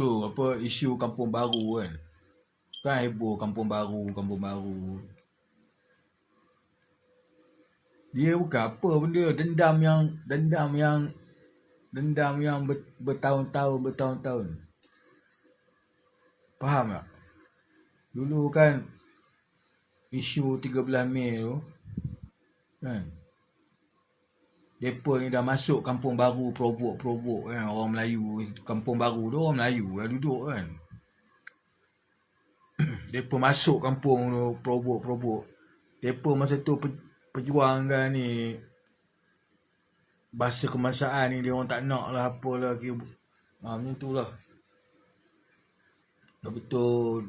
tu apa isu kampung baru kan. Kan heboh kampung baru, kampung baru. Dia bukan apa benda dendam yang dendam yang dendam yang ber- bertahun-tahun bertahun-tahun. Faham tak? Dulu kan isu 13 Mei tu kan Depa ni dah masuk kampung baru perobok-perobok kan orang Melayu. Kampung baru tu orang Melayu dah duduk kan. Depa masuk kampung tu perobok-perobok. Depa masa tu pe- perjuangkan ni bahasa kemasaan ni dia orang tak nak lah apalah kira ha, macam tu lah. Dah betul.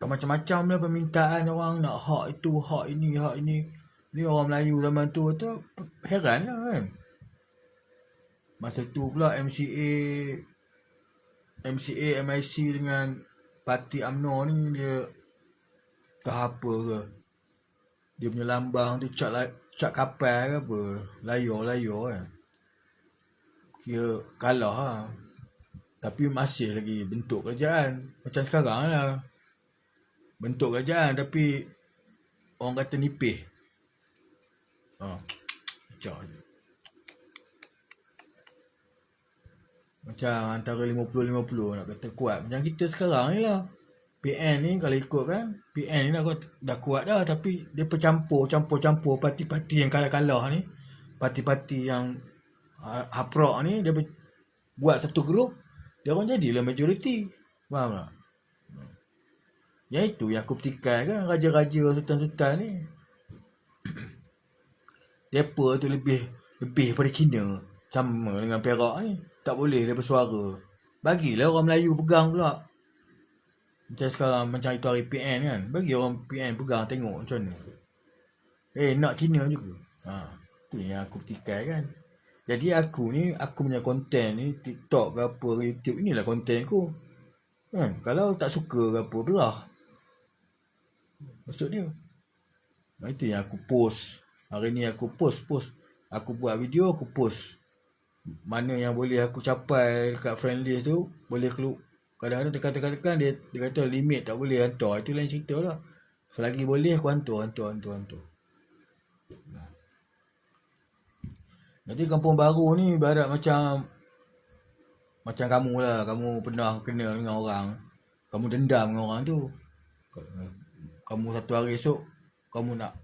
Tak macam-macam lah permintaan orang nak hak itu, hak ini, hak ini. Ni orang Melayu zaman tu tu heran lah kan. Masa tu pula MCA MCA MIC dengan parti UMNO ni dia tak apa ke. Dia punya lambang tu cat la- cat kapal ke apa. Layar-layar kan. Kira kalah lah. Tapi masih lagi bentuk kerajaan. Macam sekarang lah bentuk kerajaan tapi orang kata nipih. Ha. Macam Macam antara 50-50 nak kata kuat. Macam kita sekarang ni lah. PN ni kalau ikut kan, PN ni dah, dah kuat dah tapi dia bercampur, campur-campur parti-parti yang kalah-kalah ni. Parti-parti yang ha- haprok ni dia ber, buat satu grup, dia orang jadilah majoriti. Faham tak? Yang itu yang aku petikai kan raja-raja sultan-sultan ni. Depa tu lebih lebih daripada Cina sama dengan Perak ni. Tak boleh dia bersuara. Bagilah orang Melayu pegang pula. Macam sekarang macam itu hari PN kan. Bagi orang PN pegang tengok macam mana. Eh nak Cina juga. Ha, tu yang aku petikai kan. Jadi aku ni, aku punya konten ni, TikTok ke apa, YouTube, inilah konten aku. Kan? Kalau tak suka ke apa, belah. Maksud dia. Itu yang aku post. Hari ni aku post, post. Aku buat video, aku post. Mana yang boleh aku capai dekat friend list tu, boleh keluar. Kadang-kadang tekan-tekan-tekan dia, dia kata limit tak boleh hantar. Itu lain cerita lah. Selagi boleh aku hantar, hantar, hantar, hantar. Jadi kampung baru ni ibarat macam macam kamu lah, kamu pernah kenal dengan orang, kamu dendam dengan orang tu. Kamu satu hari esok kamu nak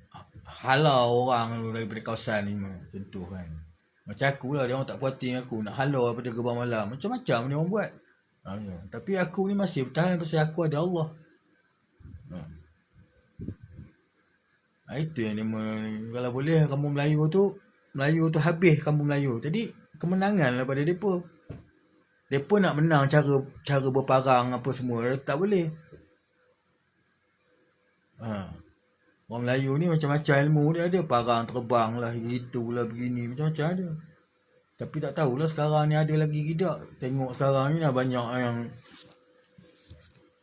halau orang daripada kawasan ni tu kan. Macam aku lah, dia orang tak puas hati aku nak halau daripada gerbang malam. Macam-macam dia orang buat. Ha, ya. Tapi aku ni masih bertahan pasal aku ada Allah. Ha. Ha, itu yang dia kalau boleh kamu Melayu tu Melayu tu habis kampung Melayu. Jadi kemenangan lah pada depa. Depa nak menang cara cara berparang apa semua tak boleh. Ha. Orang Melayu ni macam-macam ilmu dia ada. Parang terbang lah, itulah begini. Macam-macam ada. Tapi tak tahulah sekarang ni ada lagi ke tak. Tengok sekarang ni dah banyak yang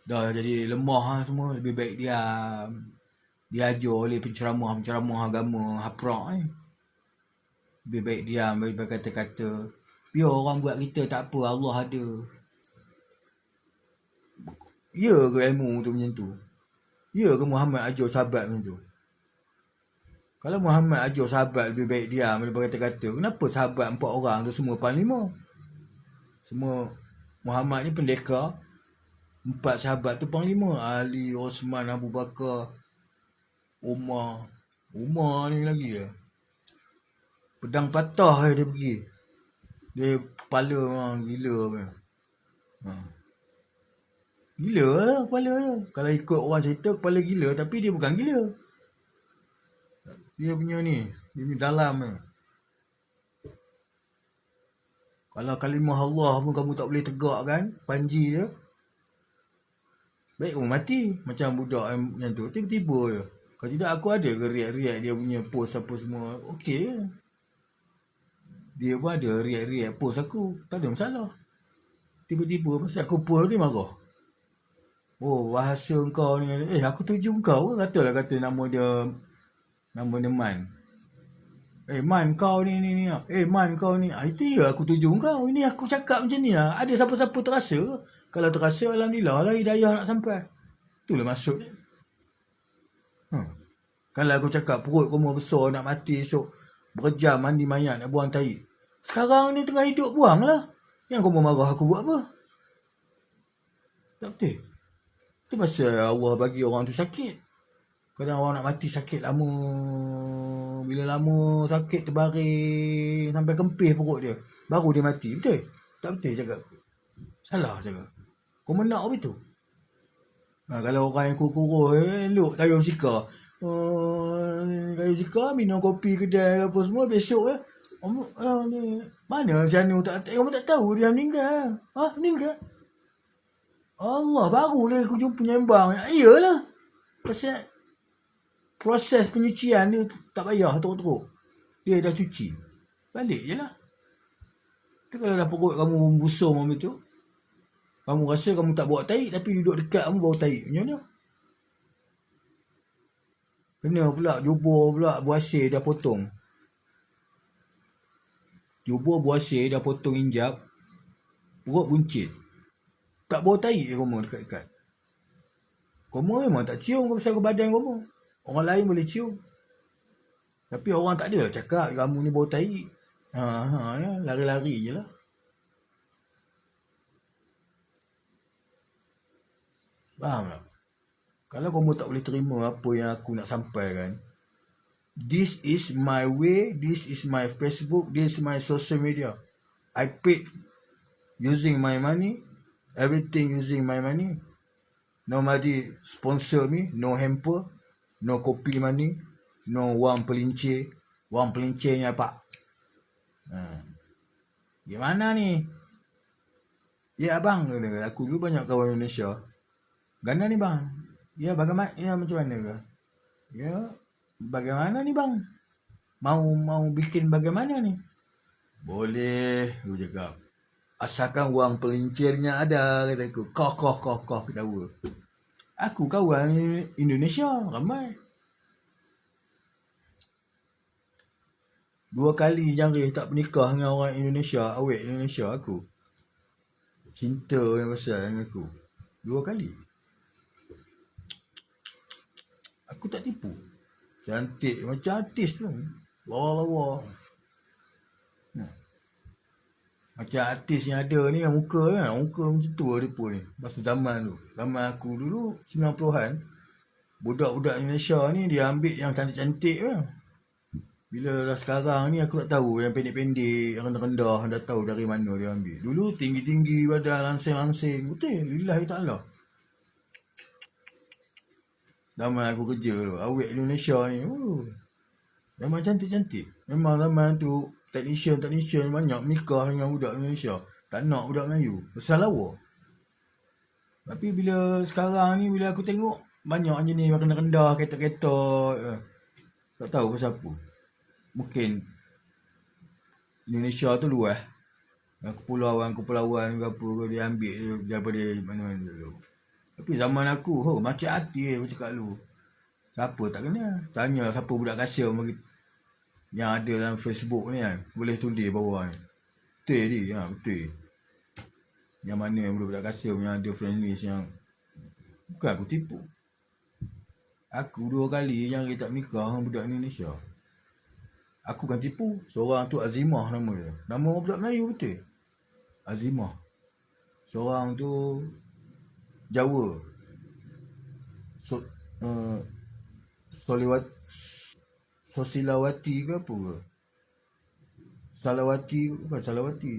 dah jadi lemah lah semua. Lebih baik diam. Diajar oleh penceramah-penceramah agama haprak ni. Lebih baik diam daripada kata-kata. Biar orang buat kita tak apa, Allah ada. Ya ke ilmu tu macam tu? Ya ke Muhammad ajar sahabat macam tu? Kalau Muhammad ajar sahabat lebih baik diam daripada kata-kata, kenapa sahabat empat orang tu semua panglima? Semua Muhammad ni pendekar, empat sahabat tu panglima. Ali, Osman, Abu Bakar, Umar. Umar ni lagi ya. Pedang patah dia pergi. Dia kepala orang gila. Ha. Gila lah kepala dia. Kalau ikut orang cerita kepala gila tapi dia bukan gila. Dia punya ni, dia punya dalam ni. Kalau kalimah Allah pun kamu tak boleh tegak kan, panji dia. Baik kamu mati. Macam budak yang, yang tu, tiba-tiba je. Kalau tidak aku ada ke riak-riak dia punya post apa semua. Okey je. Dia pun ada riak-riak post aku. Tak ada masalah. Tiba-tiba pasal aku post dia marah. Oh bahasa kau ni. Eh aku tuju kau ke? Katalah kata nama dia Nama dia Man. Eh Man kau ni ni ni. Eh Man kau ni. Ah, Itu ya aku tuju kau Ini aku cakap macam ni lah. Ada siapa-siapa terasa Kalau terasa Alhamdulillah lah hidayah nak sampai. Itulah maksud. Hmm. Kalau aku cakap perut kau besar nak mati esok Berjam mandi mayat nak buang tahi. Sekarang ni tengah hidup buang lah. Yang kau marah aku buat apa? Tak betul Itu pasal Allah bagi orang tu sakit Kadang orang nak mati sakit lama. Bila lama sakit terbaring sampai kempis perut dia. Baru dia mati. Betul? Tak betul cakap. Salah cakap. Kau menak apa itu? Ha, kalau orang yang kurus-kurus, eh, elok kayu sika. Uh, kayu sika, minum kopi kedai apa semua, besok eh. Oh, uh, ni, mana si Anu tak, kamu tak tahu dia meninggal. Ha, meninggal? Allah, baru lah aku jumpa nyembang. Iyalah. Pasal proses penyucian dia tak payah teruk-teruk. Dia dah cuci. Balik je lah. Tapi kalau dah perut kamu busung macam tu, kamu rasa kamu tak buat taik tapi duduk dekat kamu bau taik. Macam mana? Kena pula jubur pula buasir dah potong. Jubur buasir dah potong injap. Perut buncit. Tak taik je kamu dekat-dekat. Kamu memang tak cium pasal ke badan kamu. Orang lain boleh cium. Tapi orang tak ada lah cakap kamu ni bau tai. Ha, ha, ya, lari-lari je lah. Faham tak? Kalau kamu tak boleh terima apa yang aku nak sampaikan, this is my way, this is my Facebook, this is my social media. I paid using my money, everything using my money. Nobody sponsor me, no hamper, No kopi mani. No wang pelincir. Wang pelincirnya pak. Ha. Gimana ni? Ya abang. Aku dulu banyak kawan Indonesia. Gana ni bang. Ya bagaimana? Ya macam mana ke? Ya. Bagaimana ni bang? Mau mau bikin bagaimana ni? Boleh. Aku cakap. Asalkan wang pelincirnya ada. Kata aku. Koh koh koh koh. Ketawa. Aku kawan Indonesia ramai. Dua kali jangkih tak bernikah dengan orang Indonesia, awet Indonesia aku. Cinta yang besar dengan aku. Dua kali. Aku tak tipu. Cantik macam artis tu. Lawa-lawa. Macam artis yang ada ni yang muka kan. Muka macam tu dia pun ni. Masa zaman tu. Zaman aku dulu 90-an. Budak-budak Indonesia ni dia ambil yang cantik-cantik kan. Bila dah sekarang ni aku tak tahu yang pendek-pendek, yang rendah-rendah dah tahu dari mana dia ambil. Dulu tinggi-tinggi badan langsing-langsing. Betul, lillahi ta'ala. Zaman aku kerja tu, awet Indonesia ni. Uh, memang cantik-cantik. Memang zaman tu technician-technician banyak nikah dengan budak Indonesia. Tak nak budak Melayu. Pasal lawa. Tapi bila sekarang ni, bila aku tengok, banyak jenis makan rendah, kereta-kereta. Eh. Tak tahu pasal apa. Mungkin Indonesia tu luas. Kepulauan-kepulauan ke apa dia ambil daripada mana-mana tu. Tapi zaman aku, oh, macam hati aku cakap lu. Siapa tak kena? Tanya siapa budak kasih yang ada dalam Facebook ni kan boleh tulis bawah ni. Betul ni ha, betul. Yang mana yang boleh kasih yang ada friend list yang bukan aku tipu. Aku dua kali yang kita tak nikah dengan budak Indonesia. Aku kan tipu. Seorang tu Azimah nama dia. Nama budak Melayu betul? Azimah. Seorang tu Jawa. So, uh, Soliwat Sosilawati ke apa ke? Salawati bukan Salawati.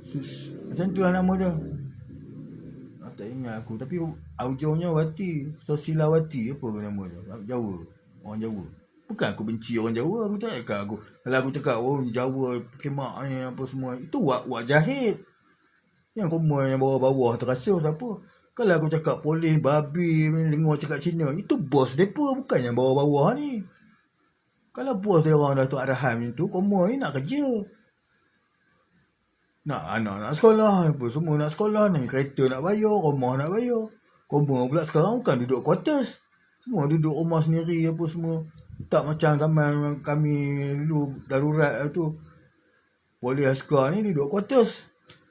Sus, macam tu lah nama dia. Ah, tak ingat aku. Tapi aujaunya Wati. Sosilawati apa ke nama dia? Jawa. Orang Jawa. Bukan aku benci orang Jawa. Aku cakap aku. Kalau aku cakap oh Jawa kemak ni apa semua. Itu wak, wak jahit. Yang koma yang bawah-bawah terasa siapa. Kalau aku cakap polis, babi, dengar cakap Cina. Itu bos mereka bukan yang bawah-bawah ni. Kalau bos dia orang dah tu arahan macam tu, koma ni nak kerja. Nak anak nak sekolah, apa semua nak sekolah ni. Kereta nak bayar, rumah nak bayar. Koma pula sekarang bukan duduk quarters. Semua duduk rumah sendiri apa semua. Tak macam zaman kami dulu darurat tu. Boleh askar ni duduk quarters.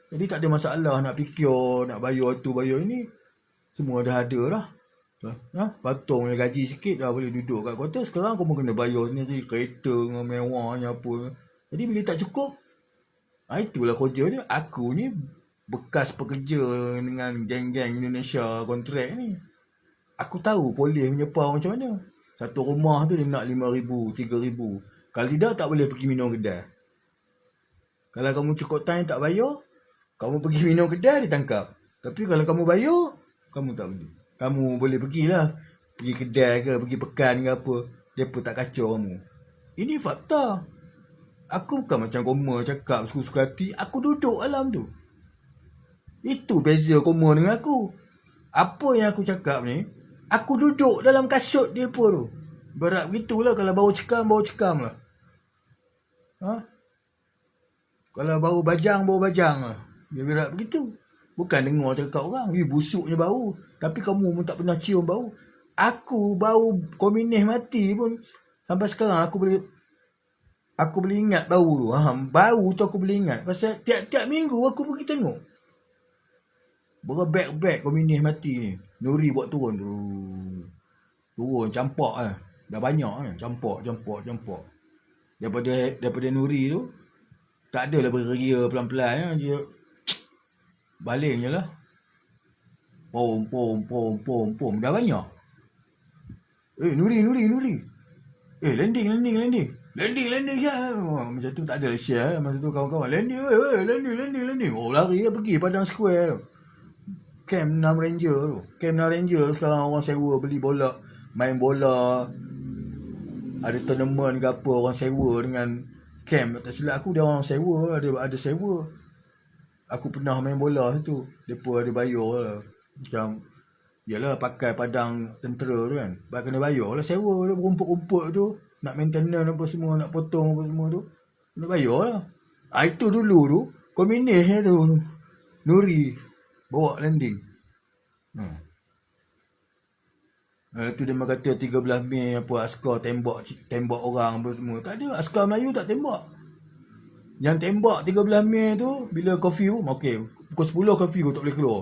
Jadi tak ada masalah nak fikir, nak bayar tu, bayar ini. Semua dah ada lah. Ha? Patung yang gaji sikit dah boleh duduk kat quarters. Sekarang kau kena bayar sendiri. Kereta dengan mewahnya apa. Jadi bila tak cukup. Ha, itulah kerja dia. Aku ni bekas pekerja dengan geng-geng Indonesia kontrak ni. Aku tahu polis menyepa macam mana. Satu rumah tu dia nak RM5,000, RM3,000. Kalau tidak, tak boleh pergi minum kedai. Kalau kamu cukup time tak bayar, kamu pergi minum kedai, dia tangkap. Tapi kalau kamu bayar, kamu tak boleh. Kamu boleh pergilah. Pergi kedai ke, pergi pekan ke apa. Pun tak kacau kamu. Ini fakta. Aku bukan macam koma cakap suka-suka hati. Aku duduk alam tu. Itu beza koma dengan aku. Apa yang aku cakap ni, aku duduk dalam kasut pun tu. Berat begitulah kalau bau cekam, bau cekam lah. Ha? Kalau bau bajang, bau bajang lah. Dia berat begitu. Bukan dengar cakap orang. Dia busuknya bau. Tapi kamu pun tak pernah cium bau. Aku bau komunis mati pun sampai sekarang aku boleh aku boleh ingat bau tu. Ha, bau tu aku boleh ingat. Pasal tiap-tiap minggu aku pergi tengok. Berbek-bek komunis mati ni. Nuri buat turun. Turun campak eh. Dah banyak eh. Campak, campak, campak. Daripada daripada Nuri tu tak adalah beria pelan-pelan eh. Baling je lah. Pom, pom, pom, pom, pom. Dah banyak. Eh, Nuri, Nuri, Nuri. Eh, landing, landing, landing. Landing, landing ya. Oh, macam tu tak ada share. Masa tu kawan-kawan. Landing, eh, eh, landing, landing, landing. Oh, lari ya pergi Padang Square. Camp 6 Ranger tu. Camp 6 Ranger sekarang orang sewa beli bola. Main bola. Ada tournament ke apa orang sewa dengan camp. Tak silap aku dia orang sewa. Ada ada sewa. Aku pernah main bola situ. Mereka ada bayar lah. Macam Yalah pakai padang tentera tu kan Baik kena bayar lah sewa tu Rumput-rumput tu Nak maintenance apa semua Nak potong apa semua tu Kena bayar lah ha, Itu dulu tu Komunisnya tu Nuri Bawa landing hmm. Ha, itu dia kata 13 Mei apa askar tembak tembak orang apa semua. Tak ada askar Melayu tak tembak. Yang tembak 13 Mei tu bila curfew, okey, pukul 10 curfew tak boleh keluar.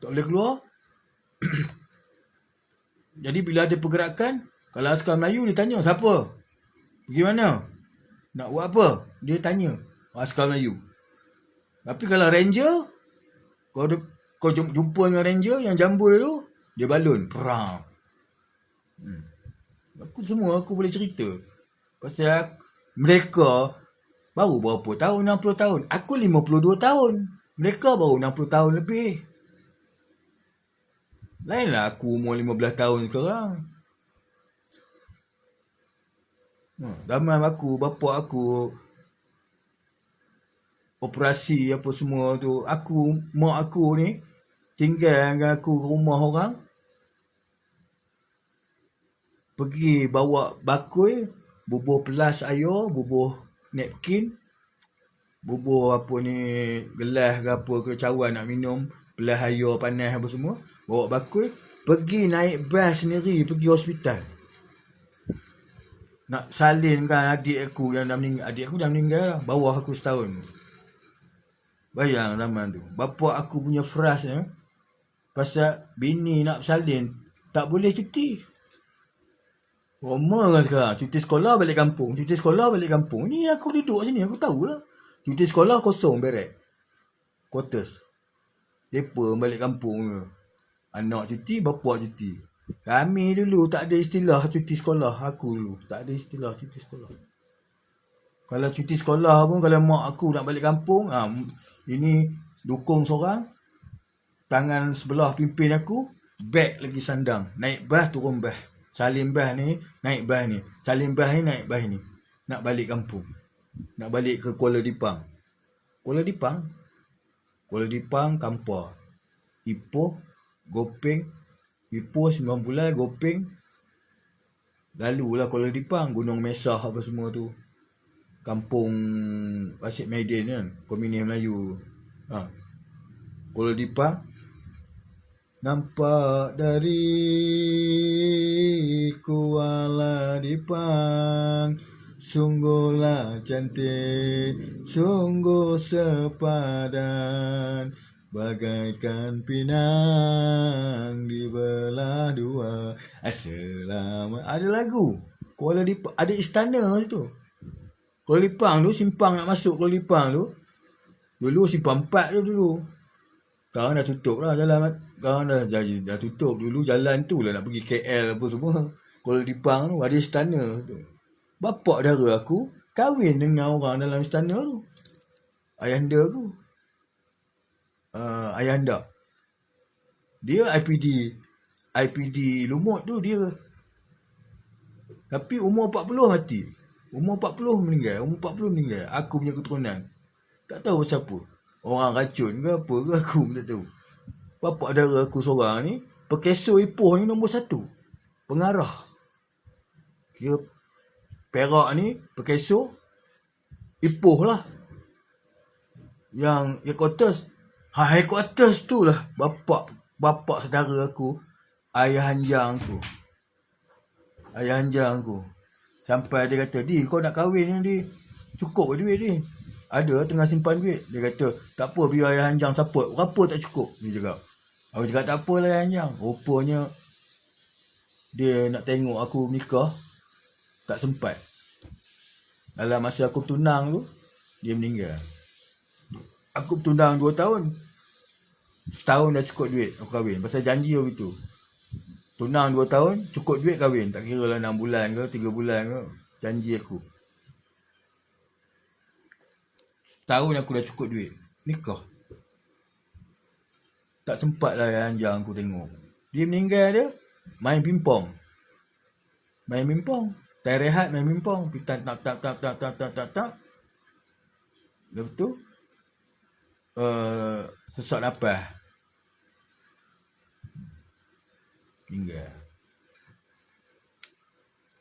Tak boleh keluar. Jadi bila ada pergerakan, kalau askar Melayu dia tanya, siapa? Pergi mana? Nak buat apa? Dia tanya, askar Melayu. Tapi kalau ranger, kau, kau jumpa dengan ranger yang jambul tu, dia balun. Perang. Hmm. Aku semua aku boleh cerita. Pasal mereka baru berapa tahun? 60 tahun. Aku 52 tahun. Mereka baru 60 tahun lebih. Lainlah aku umur 15 tahun sekarang. Hmm, zaman aku, bapa aku operasi apa semua tu. Aku, mak aku ni tinggal dengan aku rumah orang. Pergi bawa bakul, bubuh pelas air, bubuh napkin, bubuh apa ni gelas ke apa ke cawan nak minum, pelas air panas apa semua bawa bakul pergi naik bas sendiri pergi hospital. Nak salinkan adik aku yang dah meninggal adik aku dah meninggal lah bawah aku setahun. Bayang zaman tu bapa aku punya fras ya pasal bini nak salin tak boleh cuti Roma kan sekarang Cuti sekolah balik kampung Cuti sekolah balik kampung Ni aku duduk sini Aku tahulah Cuti sekolah kosong berek Quarters Depa balik kampung ke Anak cuti, bapa cuti. Kami dulu tak ada istilah cuti sekolah. Aku dulu tak ada istilah cuti sekolah. Kalau cuti sekolah pun, kalau mak aku nak balik kampung, ha, ini dukung seorang, tangan sebelah pimpin aku, beg lagi sandang. Naik bas, turun bas. Salim bas ni, naik bas ni. Salim bas ni, naik bas ni. Nak balik kampung. Nak balik ke Kuala Dipang. Kuala Dipang? Kuala Dipang, Kampar. Ipoh, Gopeng Ipoh 9 bulan Gopeng Lalu lah Kuala Dipang Gunung Mesah apa semua tu Kampung Asyik Maiden kan Komunis Melayu ha. Kuala Dipang Nampak dari kuala dipang Sungguhlah cantik, sungguh sepadan. Bagaikan pinang di belah dua. Assalamualaikum Ada lagu. Kuala Lipang Ada istana situ. Kuala Lipang tu simpang nak masuk Kuala Lipang tu. Dulu simpang empat tu dulu. Sekarang dah tutup lah jalan. Sekarang dah, dah, dah tutup. Dulu jalan tu lah nak pergi KL apa semua. Kuala Lipang tu ada istana tu. Bapak dara aku kahwin dengan orang dalam istana tu. Ayahanda aku. Uh, ayahanda. Dia IPD. IPD Lumut tu dia. Tapi umur 40 mati. Umur 40 meninggal. Umur 40 meninggal. Aku punya keturunan. Tak tahu siapa orang racun ke apa ke aku tak tahu. Bapak dara aku seorang ni, Pekeso Ipoh ni nombor satu. Pengarah. Kira Perak ni, Pekeso, Ipoh lah. Yang headquarters, ha, headquarters tu lah. Bapak, bapak saudara aku, ayah hanjang aku. Ayah hanjang aku. Sampai dia kata, di kau nak kahwin ni, di. Cukup duit ni. Ada tengah simpan duit. Dia kata, tak apa biar ayah hanjang support. Berapa tak cukup? Dia cakap. Aku cakap, tak apa lah ayah hanjang. Rupanya, dia nak tengok aku nikah. Tak sempat. Dalam masa aku tunang tu, dia meninggal. Aku tunang dua tahun. Setahun dah cukup duit aku kahwin. Pasal janji aku itu. Tunang dua tahun, cukup duit kahwin. Tak kira lah enam bulan ke, tiga bulan ke. Janji aku. Tahun aku dah cukup duit. Nikah. Tak sempat lah yang anjang aku tengok. Dia meninggal dia, main pimpong. Main pimpong. Tak rehat main pimpong. Tak tak tak tak tak tak tak tak tak. Lepas tu, uh, sesak nafas. Tinggal.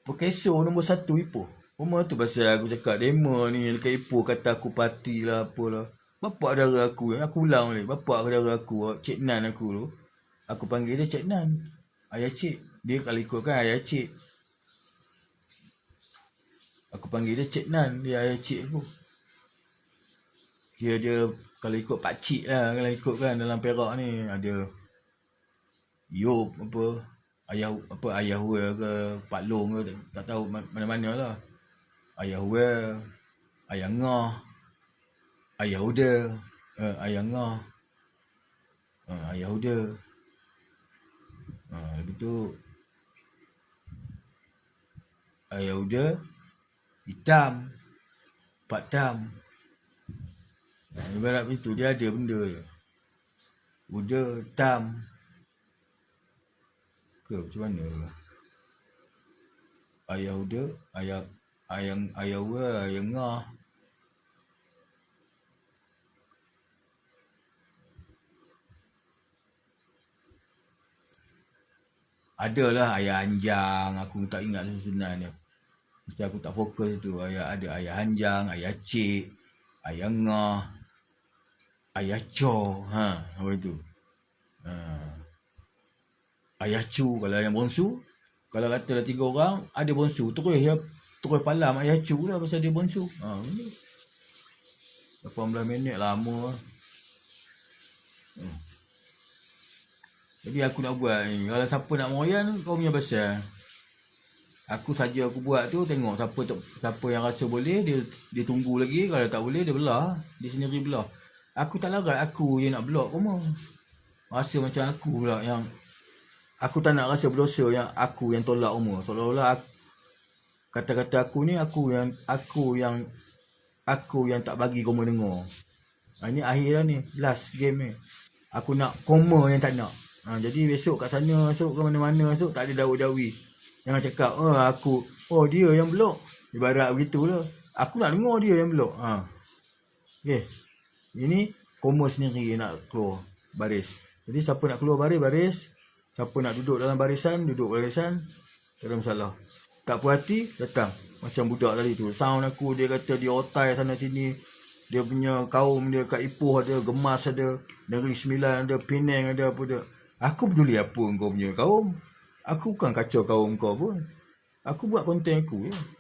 Berkeso nombor satu Ipoh. Rumah tu pasal aku cakap demo ni dekat Ipoh kata aku parti lah apalah. Bapak dara aku, aku ulang balik. Bapak dara aku, Cik Nan aku tu. Aku panggil dia Cik Nan. Ayah Cik. Dia kalau ikutkan Ayah Cik. Aku panggil dia Cik Nan. Dia Ayah Cik aku. Kira dia kalau ikut Pak Cik lah. Kalau ikutkan dalam Perak ni. Ada Yop apa. Ayah apa ayah ke Pak Long ke tak, tak tahu mana-mana lah ayah well, ayah ngah, ayah uda, uh, ayah ngah, uh, ayah uda. Uh, lepas tu, ayah uda, hitam, pak tam. Uh, ibarat itu dia ada benda je. Uda, tam. Ke macam mana? Ayah uda, ayah ayang ayau ke ayang ngah Adalah ayah anjang Aku tak ingat susunan dia Mesti aku tak fokus tu Ayah ada ayah anjang Ayah cik Ayah ngah Ayah cho ha, Apa itu ha. Ayah cu Kalau yang bonsu Kalau kata dah tiga orang Ada bonsu Terus ya Terus palam ayah cu lah pasal dia bonsu. Ha, ini. 18 minit lama. Hmm. Jadi aku nak buat ni. Kalau siapa nak moyan, kau punya pasal. Aku saja aku buat tu tengok siapa siapa yang rasa boleh dia dia tunggu lagi kalau tak boleh dia belah dia sendiri belah aku tak larat aku yang nak block kau rasa macam aku pula yang aku tak nak rasa berdosa yang aku yang tolak umur seolah-olah kata-kata aku ni aku yang aku yang aku yang tak bagi kau mendengar. Ha, ini akhir dah ni. Last game ni. Aku nak koma yang tak nak. Ha, jadi besok kat sana, besok ke mana-mana, besok tak ada dawi-dawi. Jangan cakap, oh aku, oh dia yang blok. Ibarat begitulah. Aku nak dengar dia yang blok. Ha. Okay. Ini koma sendiri nak keluar baris. Jadi siapa nak keluar baris, baris. Siapa nak duduk dalam barisan, duduk barisan. Tak ada masalah tak puas hati datang macam budak tadi tu sound aku dia kata dia otai sana sini dia punya kaum dia kat Ipoh ada Gemas ada Negeri Sembilan ada Penang ada apa dia Aku peduli apa kau punya kaum. Aku bukan kacau kaum kau pun. Aku buat konten aku je.